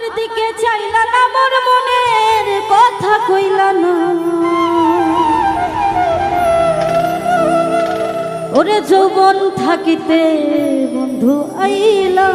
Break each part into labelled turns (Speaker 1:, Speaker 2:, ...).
Speaker 1: আমার দিকে চাইলা না মোর মনের কথা কইল না। ওরে যৌবন থাকিতে বন্ধু আইলা।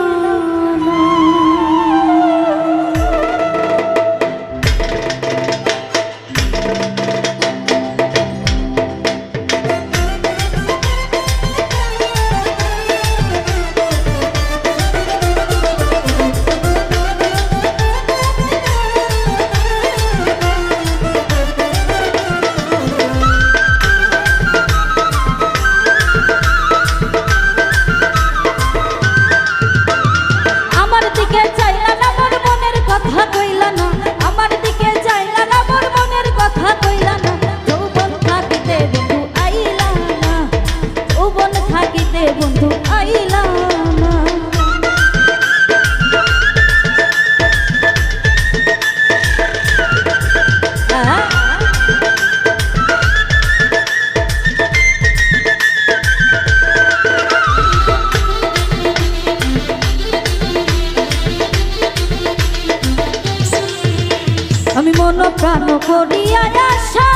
Speaker 1: আমি মন প্রাণ করিয়া আশা।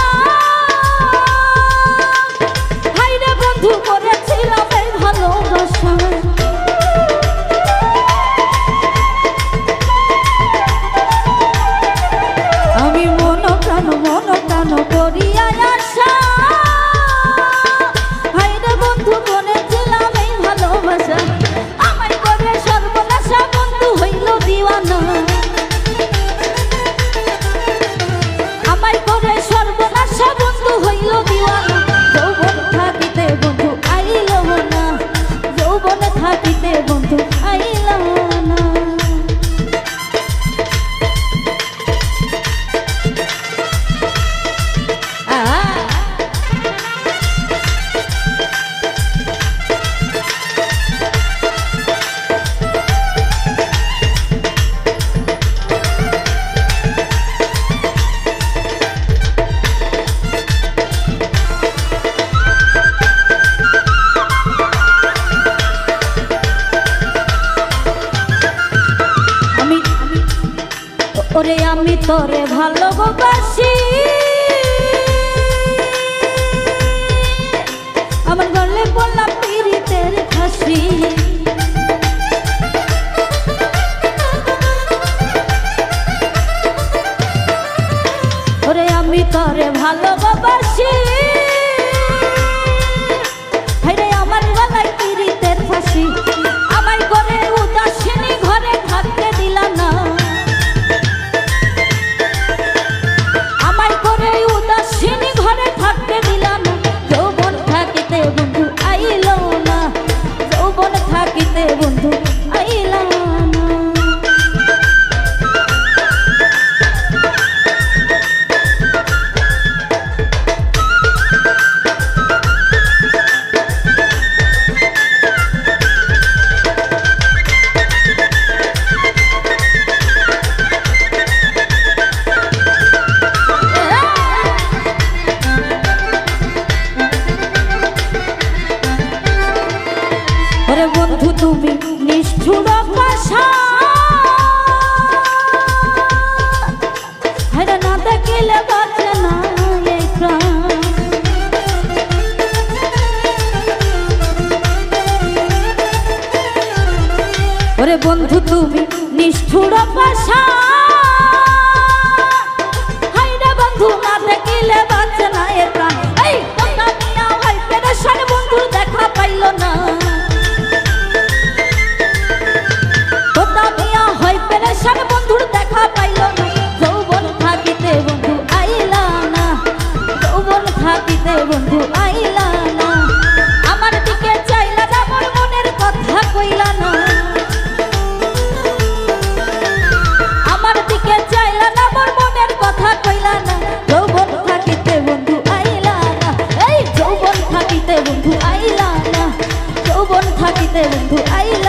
Speaker 1: হাইরে বন্ধু করে nobody ওরে আমি তোরে ভালোবাসি। আমার গলে বললাম পীড়িতের খাসি ওরে আমি তোরে ভালোবাসি। আমার গলায় পীড়িতের ফাঁসি। ওরে বন্ধু, তুমি নিষ্ঠুর পাশা। হাইরে বন্ধু, না দেখিলে বাঁচে না এ প্রাণ। এই কথা নিয়া ভাই, পেরেশান বন্ধু, দেখা পাইল না। কথা নিয়া হয় পেরেশান বন্ধুর দেখা পাইল না। যৌবন থাকিতে বন্ধু, আইলা না। যৌবন থাকিতে বন্ধু, আইলা cabelo Aí, I